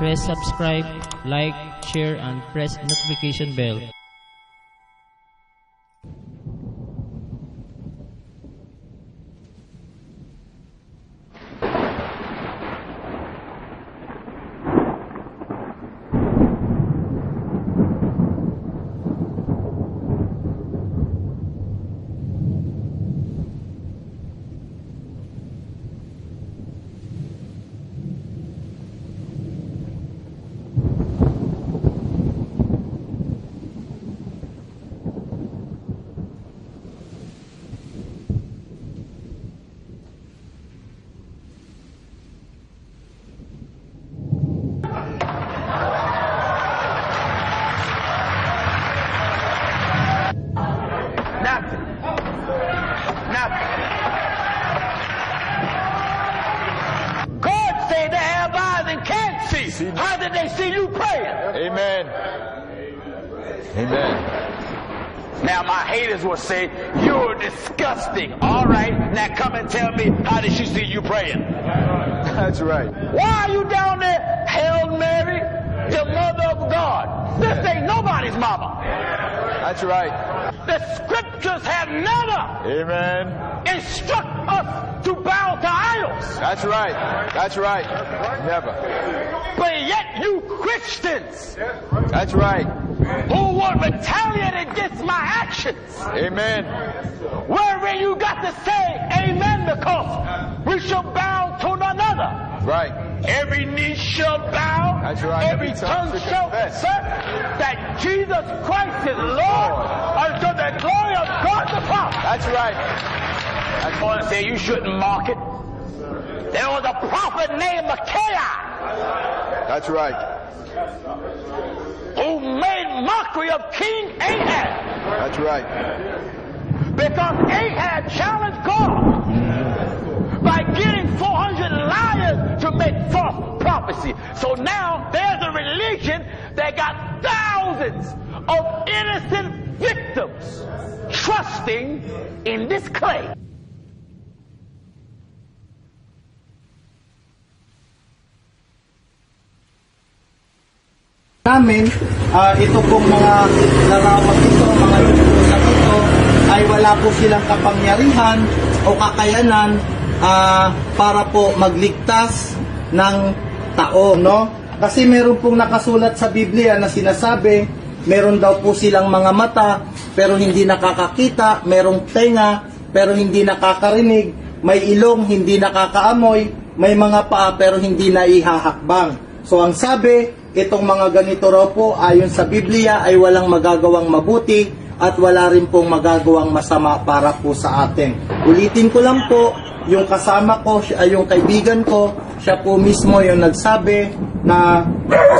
press subscribe, like, share, and press notification bell. Nothing. Nothing. God said they have eyes and see. How did they see you praying? Amen. Amen. Now my haters will say, you're disgusting. All right, now come and tell me, how did she see you praying? That's right. Why are you down there, Hail Mary, the mother of God? This ain't nobody's mama. That's right. The scriptures have never Amen. instruct us to bow to idols. That's right. That's right. Never. But yet you Christians That's right. who would retaliate against my actions, Amen. wherein you got to say amen because we shall bow to none other. Right. Every knee shall bow. That's right. Every, Every tongue, tongue shall confess. confess that Jesus Christ is Lord unto the glory of God the Father. That's right. Want to say you shouldn't mock it. There was a prophet named Micaiah That's right. who made mockery of King Ahab That's right. because Ahab challenged God by getting 400 liars to make false prophecy. So now there's a religion that got thousands of innocent victims trusting in this clay. Namin, ah, ito pong mga larawan ito, mga lupusan ito, ay wala po silang kapangyarihan o kakayanan ah, para po magligtas ng tao, no? Kasi meron pong nakasulat sa Biblia na sinasabi, meron daw po silang mga mata, pero hindi nakakakita, merong tenga, pero hindi nakakarinig, may ilong, hindi nakakaamoy, may mga paa, pero hindi naihahakbang. So ang sabi, itong mga ganito raw po ayon sa Biblia ay walang magagawang mabuti at wala rin pong magagawang masama para po sa atin. Ulitin ko lang po, yung kasama ko, yung kaibigan ko, siya po mismo yung nagsabi na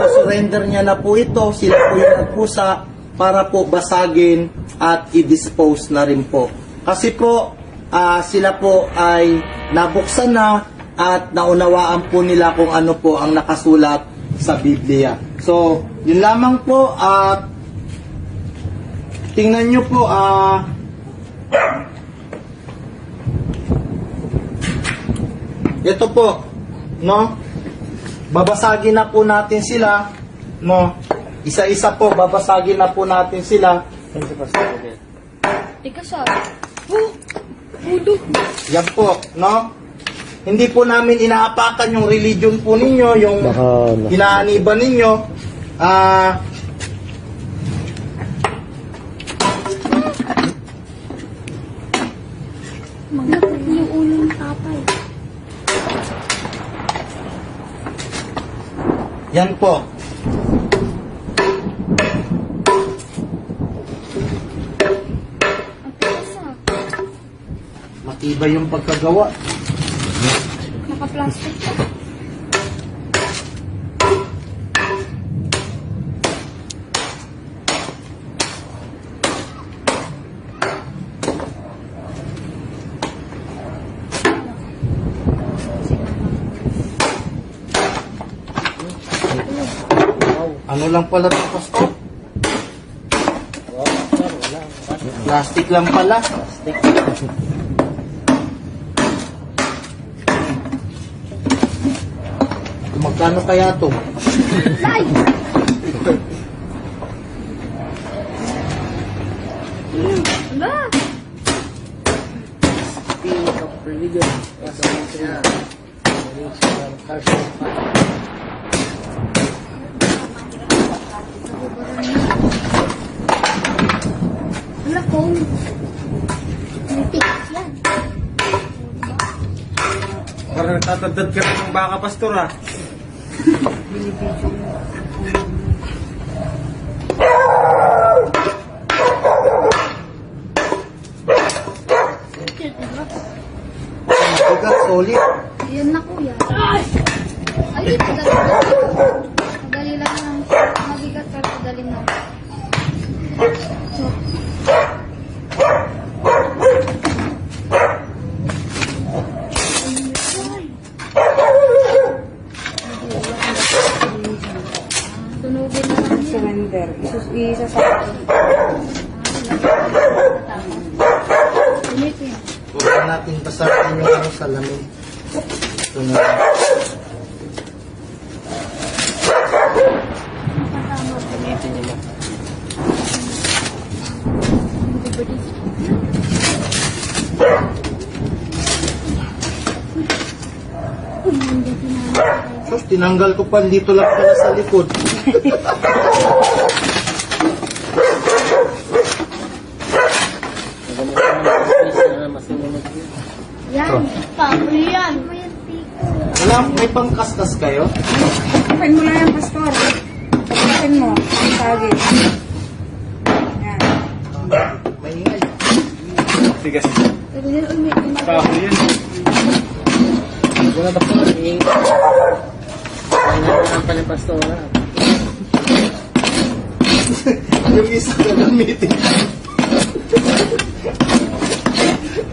susurrender niya na po ito, sila po yung nagpusa para po basagin at i-dispose na rin po. Kasi po, ah, sila po ay nabuksan na at naunawaan po nila kung ano po ang nakasulat sa Biblia. So, yun lamang po at tingnan nyo po ah ito po, no? Babasagin na po natin sila, no? Isa-isa po, babasagin na po natin sila. Ika siya. Oh! Yan po, no? Hindi po namin inaapakan yung religion po ninyo, yung inaaniban ninyo. Ah, Mga yung ulo ng tatay. yan po. Matibay yung pagkagawa. Naka-plastic pa. Ano lang pala ito, Pastor? Plastic lang pala. Plastic. Magka Kano kaya to? Ay! Ba? Wala ko. May tips yan. Parang natatandad ka ng baka, pastor ah. Bigat, solid. Yan na kuya. Ay! Ay, madali lang. Madali lang lang. Mabigat pero madali lang. Tunugin na lang yan. surrender. Isus isa sa Ulitin. Huwag natin basahin yung ano sa lamin. Ito na. Uy, nandiyan si Sus, tinanggal ko pa dito lang pala sa likod. Yan. Pabre yan. Wala, may pangkastas kayo? Open mo lang yan, pastor. Open mo. Ang tagi. Yan. May ingay. Sige, Pero yun, uy, may may- kahoy yan. Wala ba po? Eh, pa ng pastora. yung isa gagamitin.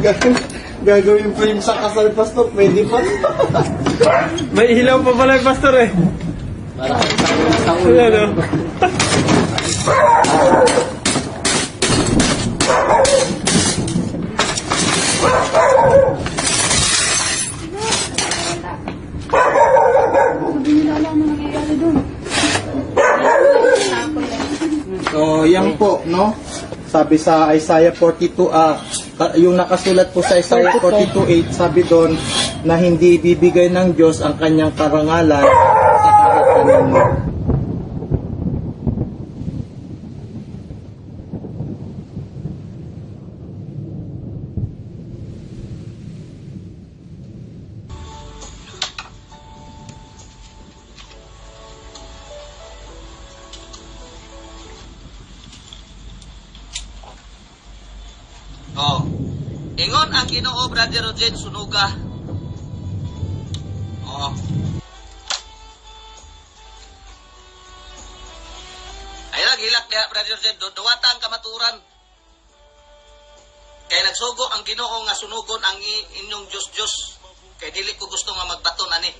Gag- Gagawin pa yung sa kasal pastor, pwede pa. May ilaw pa pala yung pastor eh. Ayan oh. Sabi nila alam mo nangyayari doon. So, yan po, no? Sabi sa Isaiah 42, ah, ka- yung nakasulat po sa Isaiah 42.8, sabi doon na hindi bibigay ng Diyos ang kanyang karangalan sa kahit kanino. Ingon ang Ginoo Brother Rogen sunuga. Oh. Ay lang hilak diha Brother Rogen duwata ang kamaturan. Kay nagsugo ang Ginoo nga sunugon ang inyong Dios Dios. Kay dili ko gusto nga magbaton ani.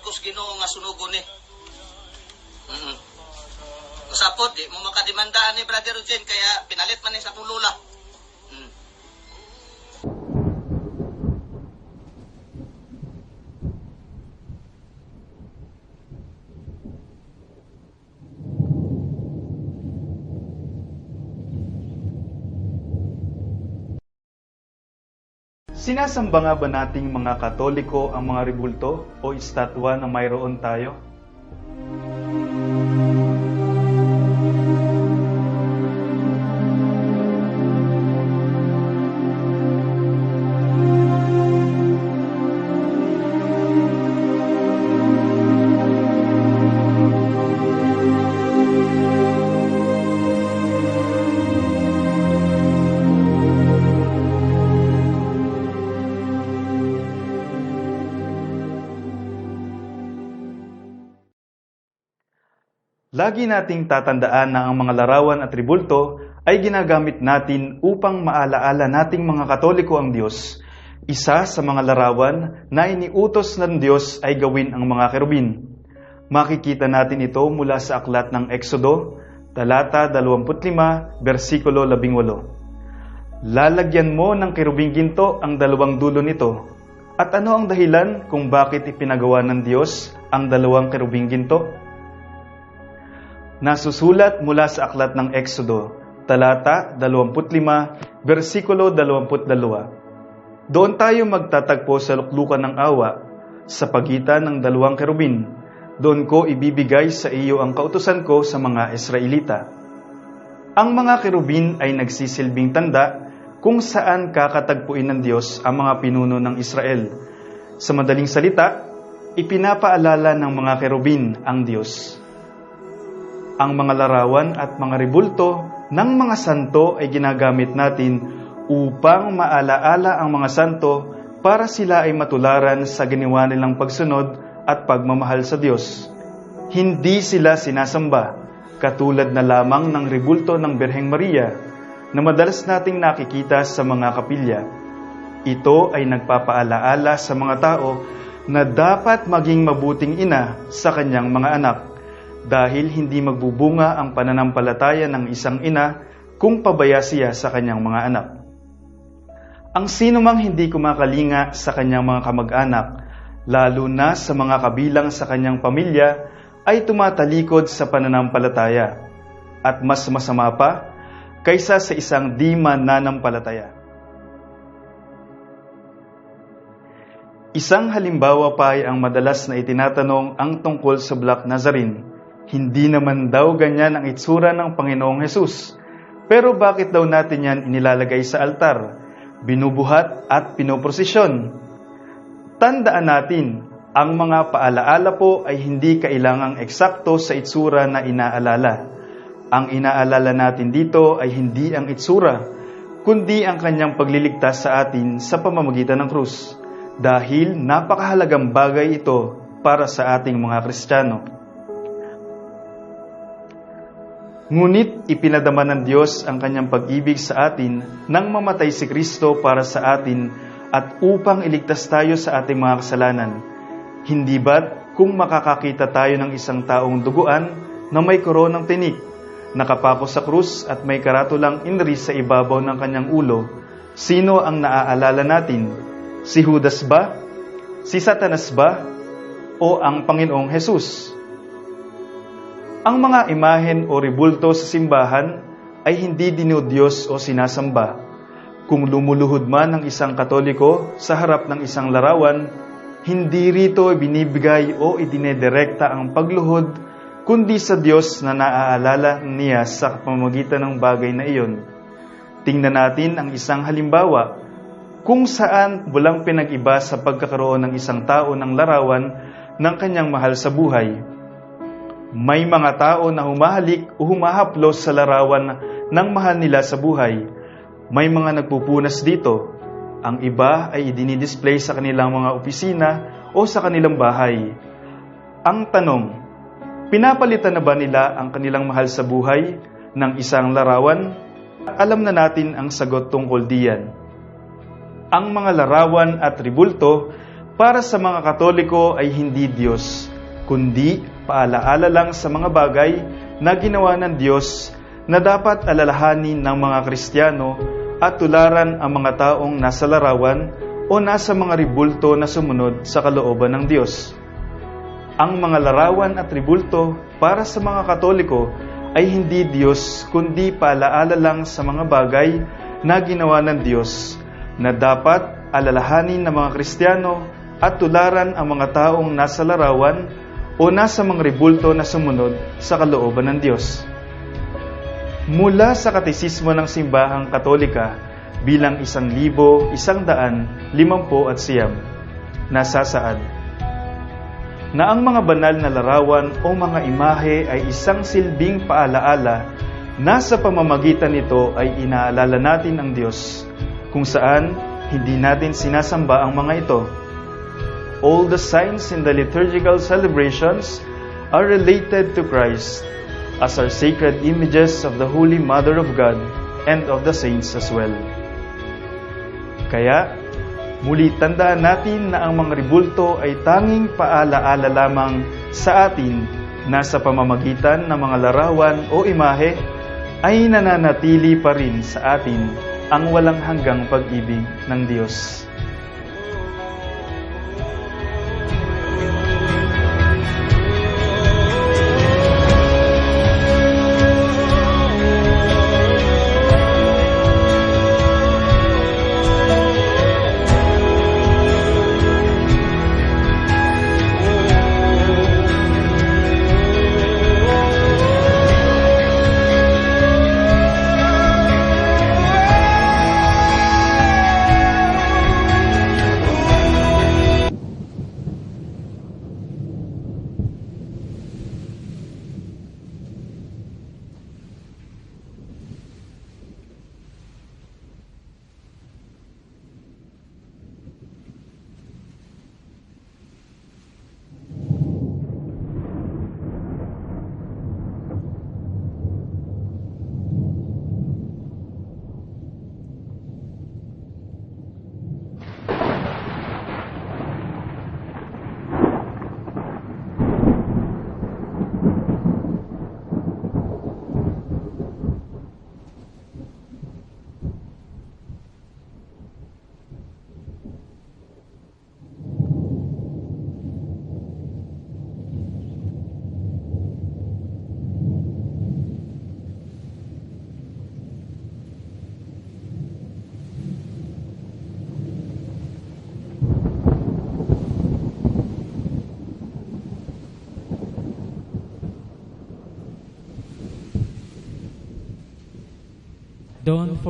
Sa Ginoo nga sunugon ni. Mm. Usapod, di mo makadimandaan ni Brother Rogen kaya pinalit man ni sa akong Sinasamba nga ba nating mga Katoliko ang mga rebulto o estatwa na mayroon tayo? Lagi nating tatandaan na ang mga larawan at tribulto ay ginagamit natin upang maalaala nating mga Katoliko ang Diyos. Isa sa mga larawan na iniutos ng Diyos ay gawin ang mga kerubin. Makikita natin ito mula sa aklat ng Exodo, talata 25, versikulo 18. Lalagyan mo ng kerubing ginto ang dalawang dulo nito. At ano ang dahilan kung bakit ipinagawa ng Diyos ang dalawang kerubing ginto? Nasusulat mula sa aklat ng Exodo, talata 25, versikulo 22. Doon tayo magtatagpo sa luklukan ng awa sa pagitan ng dalawang kerubin. Doon ko ibibigay sa iyo ang kautusan ko sa mga Israelita. Ang mga kerubin ay nagsisilbing tanda kung saan kakatagpuin ng Diyos ang mga pinuno ng Israel. Sa madaling salita, ipinapaalala ng mga kerubin ang Diyos. Ang mga larawan at mga ribulto ng mga santo ay ginagamit natin upang maalaala ang mga santo para sila ay matularan sa ginawa nilang pagsunod at pagmamahal sa Diyos. Hindi sila sinasamba, katulad na lamang ng ribulto ng Birheng Maria na madalas nating nakikita sa mga kapilya. Ito ay nagpapaalaala sa mga tao na dapat maging mabuting ina sa kanyang mga anak dahil hindi magbubunga ang pananampalataya ng isang ina kung pabaya siya sa kanyang mga anak. Ang sino mang hindi kumakalinga sa kanyang mga kamag-anak, lalo na sa mga kabilang sa kanyang pamilya, ay tumatalikod sa pananampalataya at mas masama pa kaysa sa isang di mananampalataya. Isang halimbawa pa ay ang madalas na itinatanong ang tungkol sa Black Nazarene. Hindi naman daw ganyan ang itsura ng Panginoong Hesus. Pero bakit daw natin yan inilalagay sa altar, binubuhat at pinoprosesyon? Tandaan natin, ang mga paalaala po ay hindi kailangang eksakto sa itsura na inaalala. Ang inaalala natin dito ay hindi ang itsura, kundi ang kanyang pagliligtas sa atin sa pamamagitan ng krus. Dahil napakahalagang bagay ito para sa ating mga Kristiyano. Ngunit ipinadama ng Diyos ang kanyang pag-ibig sa atin nang mamatay si Kristo para sa atin at upang iligtas tayo sa ating mga kasalanan. Hindi ba't kung makakakita tayo ng isang taong duguan na may koronang tinik, nakapako sa krus at may karatulang inris sa ibabaw ng kanyang ulo, sino ang naaalala natin? Si Judas ba? Si Satanas ba? O ang Panginoong Hesus? Ang mga imahen o ribulto sa simbahan ay hindi dinudiyos o sinasamba. Kung lumuluhod man ng isang katoliko sa harap ng isang larawan, hindi rito binibigay o idinedirekta ang pagluhod, kundi sa Diyos na naaalala niya sa pamamagitan ng bagay na iyon. Tingnan natin ang isang halimbawa kung saan walang pinag-iba sa pagkakaroon ng isang tao ng larawan ng kanyang mahal sa buhay. May mga tao na humahalik o humahaplos sa larawan ng mahal nila sa buhay. May mga nagpupunas dito. Ang iba ay idinidisplay sa kanilang mga opisina o sa kanilang bahay. Ang tanong, pinapalitan na ba nila ang kanilang mahal sa buhay ng isang larawan? Alam na natin ang sagot tungkol diyan ang mga larawan at ribulto para sa mga Katoliko ay hindi Diyos, kundi paalaala lang sa mga bagay na ginawa ng Diyos na dapat alalahanin ng mga Kristiyano at tularan ang mga taong nasa larawan o nasa mga ribulto na sumunod sa kalooban ng Diyos. Ang mga larawan at ribulto para sa mga Katoliko ay hindi Diyos kundi paalaala lang sa mga bagay na ginawa ng Diyos na dapat alalahanin ng mga Kristiyano at tularan ang mga taong nasa larawan o nasa mga ribulto na sumunod sa kalooban ng Diyos. Mula sa katisismo ng simbahang katolika bilang isang libo, isang daan, limampu at siyam, nasasaad na ang mga banal na larawan o mga imahe ay isang silbing paalaala na sa pamamagitan nito ay inaalala natin ang Diyos kung saan hindi natin sinasamba ang mga ito. All the signs in the liturgical celebrations are related to Christ as are sacred images of the Holy Mother of God and of the saints as well. Kaya, Muli tandaan natin na ang mga ribulto ay tanging paalaala lamang sa atin na sa pamamagitan ng mga larawan o imahe ay nananatili pa rin sa atin ang walang hanggang pag-ibig ng Diyos.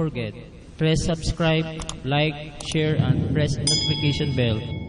Forget, press subscribe, like, share, and press notification bell